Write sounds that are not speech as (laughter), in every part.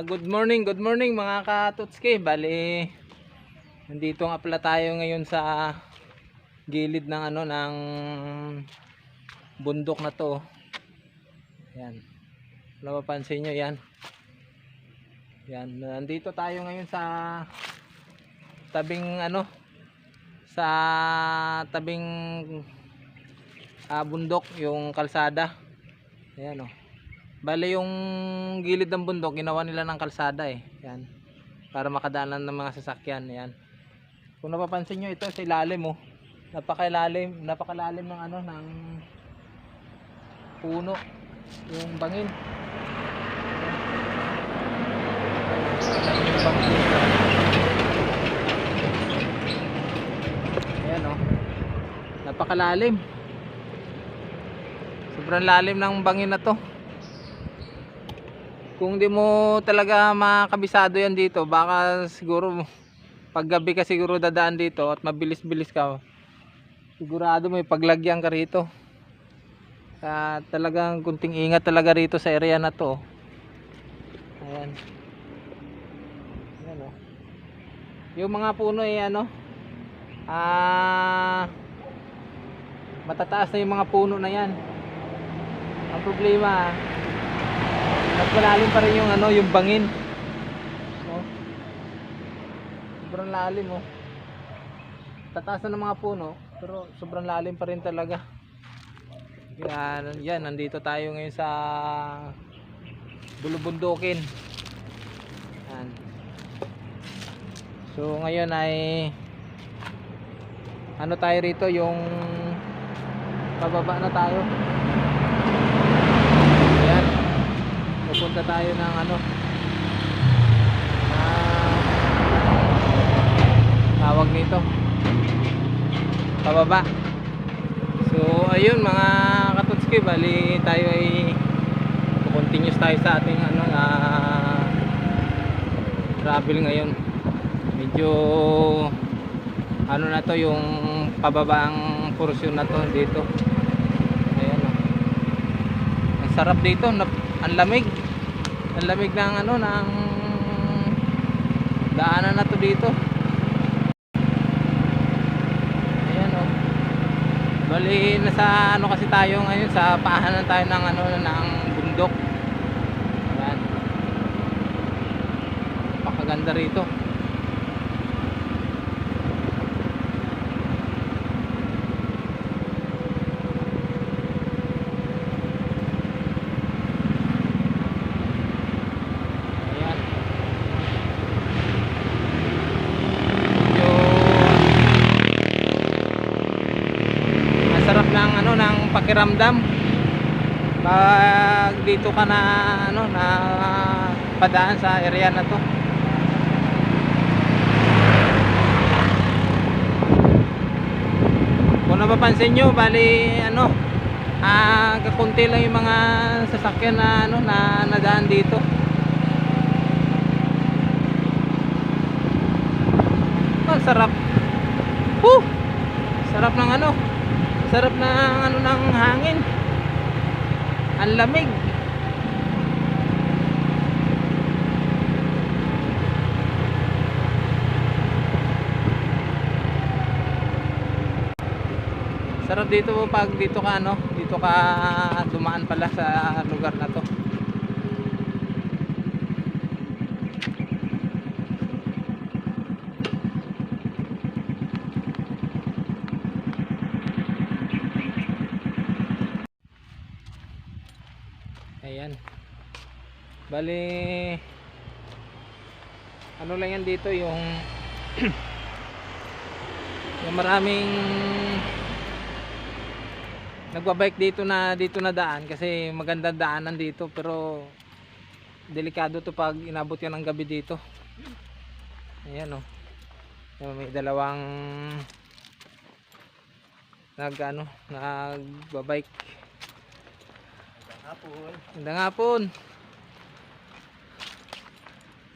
Good morning, good morning mga katutski. Bali, nandito nga pala tayo ngayon sa gilid ng ano ng bundok na to. Yan. Napapansin nyo yan. Yan, nandito tayo ngayon sa tabing ano sa tabing ah, bundok, yung kalsada. Ayan oh. Bale yung gilid ng bundok ginawa nila ng kalsada eh. Yan. Para makadaanan ng mga sasakyan. Yan. Kung napapansin nyo ito sa ilalim oh. Napakalalim, napakalalim ng ano ng puno. Yung bangin. Ayan oh. Napakalalim. Sobrang lalim ng bangin na to kung di mo talaga makabisado yan dito baka siguro (laughs) paggabi ka siguro dadaan dito at mabilis-bilis ka sigurado may paglagyan ka rito. At talagang kunting ingat talaga rito sa area na to. Ayan. Ayan o yung mga puno ay ano ah matataas na yung mga puno na yan. Ang problema at malalim pa rin yung ano, yung bangin. Oh. Sobrang lalim oh. Tataas na ng mga puno, pero sobrang lalim pa rin talaga. Yan, yan nandito tayo ngayon sa Bulubundukin. Yan. So ngayon ay ano tayo rito yung pababa na tayo. Yan pupunta tayo ng ano. Ah, tawag nito. Pababa. So ayun mga katutski bali tayo ay continuous tayo sa ating ano ah, travel ngayon. Medyo ano na to yung pababang portion na to dito. Ayan oh. ang sarap dito ang lamig ang lamig ng ano ng daanan na to dito. Ayan o bali nasa ano kasi tayo ngayon sa paahanan tayo ng ano ng bundok. Ayan. Pakaganda rito Ayan. Medyo masarap ng ano ng pakiramdam pag dito ka na ano na padaan sa area na to. Kung napapansin nyo, bali ano, ah, kakunti lang yung mga sasakyan na ano na nadaan dito. Ang sarap. Woo! Sarap ng ano? Sarap ng ano ng hangin. Ang lamig. Sarap dito pag dito ka ano, dito ka dumaan pala sa lugar na to. Ayan. Bali ano lang yan dito yung (clears throat) yung maraming nagbabike dito na dito na daan kasi maganda daanan dito pero delikado to pag inabot yan ng gabi dito. Ayan oh. Ayan, May dalawang nag ano, nagbabike. Hapon. Magandang hapon.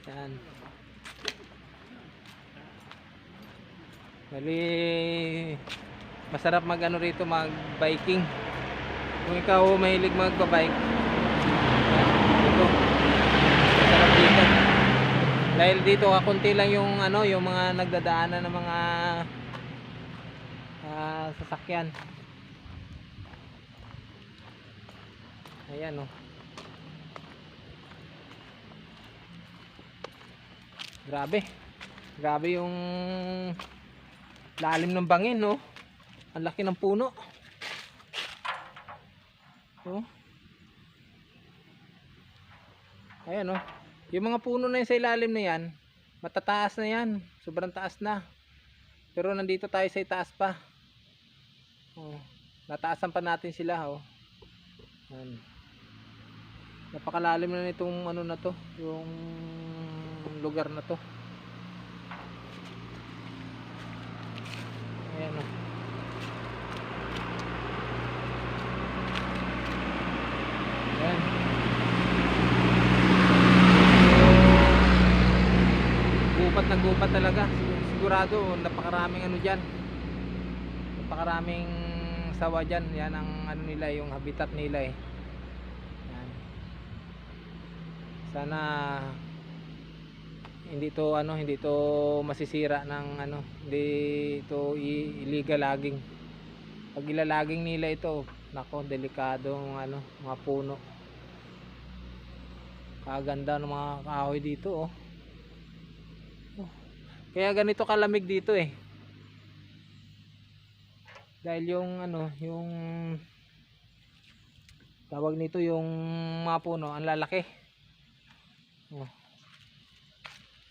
Yan. Bali, masarap mag ano rito, mag biking. Kung ikaw mahilig magbabike, dito. Masarap dito. Dahil dito kakunti lang yung ano, yung mga nagdadaanan ng mga ah, sasakyan. Ayan oh. Grabe. Grabe yung lalim ng bangin, no? Ang laki ng puno. Oh. Ayan, oh. Yung mga puno na yun sa ilalim na yan, matataas na yan. Sobrang taas na. Pero nandito tayo sa itaas pa. Oh. Nataasan pa natin sila, oh. Ayan. Napakalalim na nitong ano na to, yung lugar na to. Ayan oh. Ayan. Gupat na gupat talaga. Sigur- Sigurado, napakaraming ano dyan. Napakaraming sawa dyan. Yan ang ano nila, yung habitat nila eh. Sana hindi to ano hindi to masisira ng ano hindi to illegal logging pag ilalaging nila ito nako delikado ang ano mga puno kaganda ng mga kahoy dito oh. Oh. kaya ganito kalamig dito eh dahil yung ano yung tawag nito yung mga puno ang lalaki oh.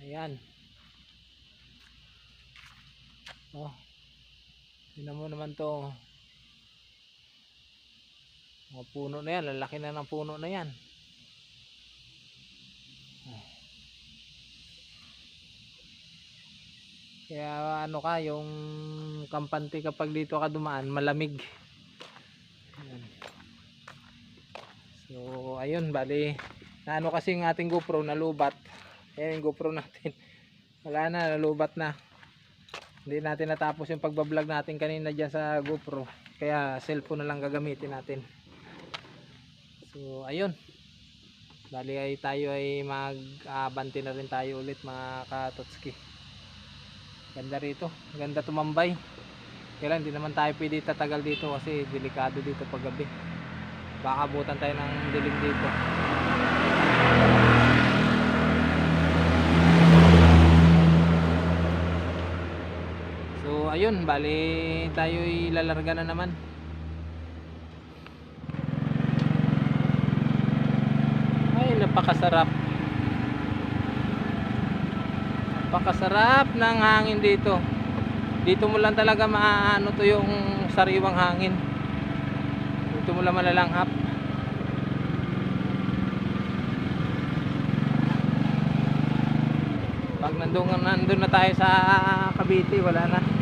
Ayan. Oh. Tingnan mo naman to. Mga puno na yan. Lalaki na ng puno na yan. Oh. Kaya ano ka, yung kampante kapag dito ka dumaan, malamig. Ayan. So, ayun, bali, na ano kasi yung ating GoPro, nalubat. Ayan yung GoPro natin. (laughs) Wala na, nalubat na. Hindi natin natapos yung pagbablog natin kanina dyan sa GoPro. Kaya cellphone na lang gagamitin natin. So, ayun. Bali ay tayo ay mag-abanti na rin tayo ulit mga katotski. Ganda rito. Ganda tumambay. Kaya hindi naman tayo pwede tatagal dito kasi delikado dito pag gabi. Baka abutan tayo ng dilim dito. So ayun, bali tayo ilalarga na naman. Ay, napakasarap. Napakasarap ng hangin dito. Dito mo lang talaga maano to yung sariwang hangin. Dito mo lang malalanghap. Pag nandun, nandun na tayo sa Cavite, wala na.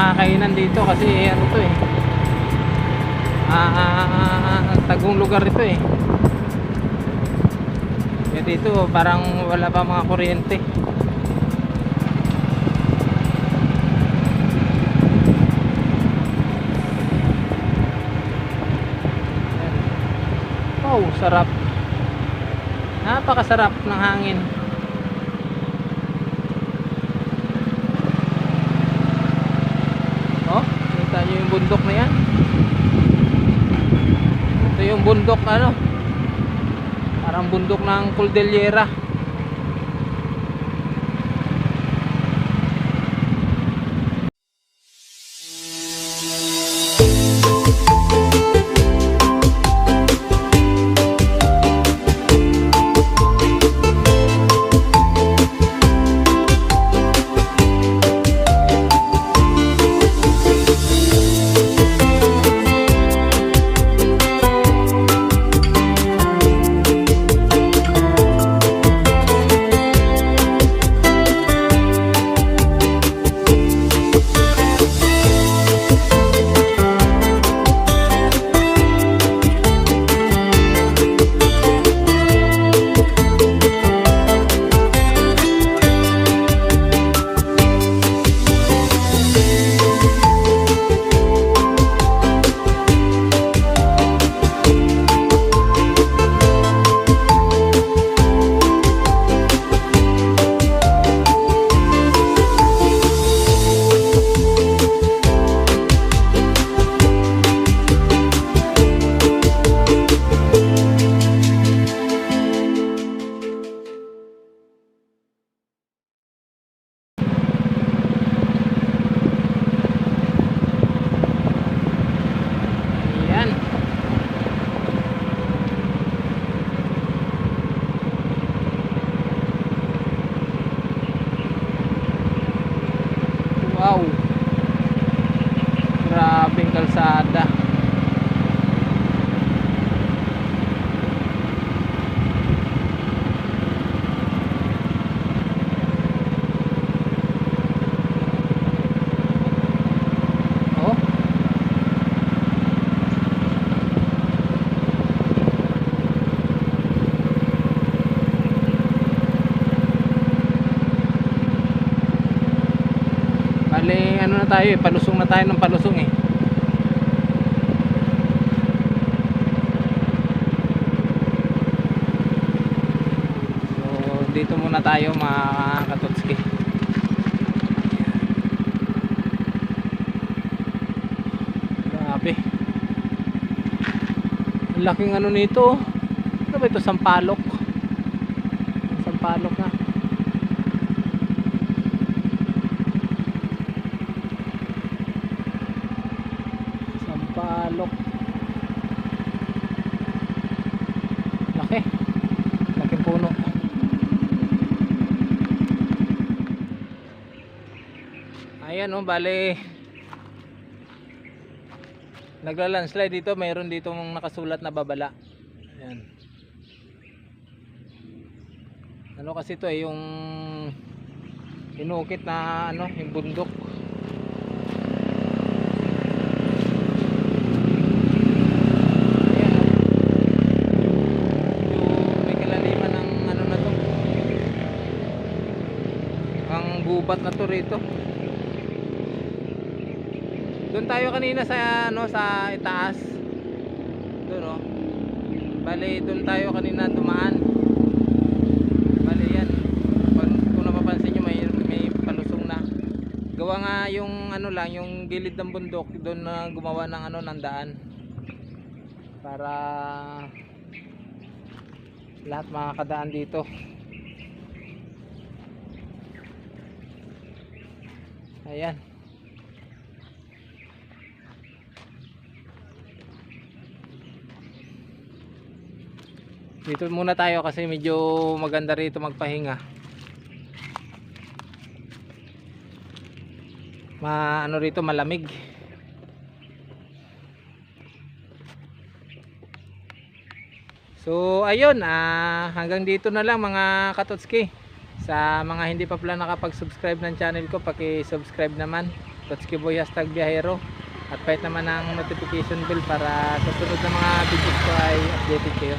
Tayong makakainan dito kasi ano to eh. Ah, tagong lugar ito eh. Kaya dito parang wala pa mga kuryente. Wow, sarap. Napakasarap ng hangin. Oh, kita nyo yung bundok na yan. Ito yung bundok ano. Parang bundok ng Cordillera. Bali, ano na tayo eh, palusong na tayo ng palusong eh. So, dito muna tayo mga katotski. Grabe. Ang laking ano nito. Ano ba ito? Sampalok. Sampalok. Laki. Laking puno. Ayan oh, bale Nagla-landslide dito, mayroon dito mong nakasulat na babala. Ayan. Ano kasi to eh, yung inukit na ano, yung bundok. Ano. Ang gubat na to rito. Doon tayo kanina sa ano sa itaas. Doon oh. Bale, doon tayo kanina dumaan. Bale yan. Kung, napapansin nyo may may palusong na. Gawa nga yung ano lang, yung gilid ng bundok doon na gumawa ng ano ng daan. Para lahat makakadaan dito. Ayan. Dito muna tayo kasi medyo maganda rito magpahinga. Ma ano rito malamig. So ayun, ah, hanggang dito na lang mga katotski. Sa mga hindi pa pala nakapag-subscribe ng channel ko, paki-subscribe naman. Totski Boy hashtag biyahero. At kahit naman ang notification bell para sa sunod na mga videos ko ay updated kayo.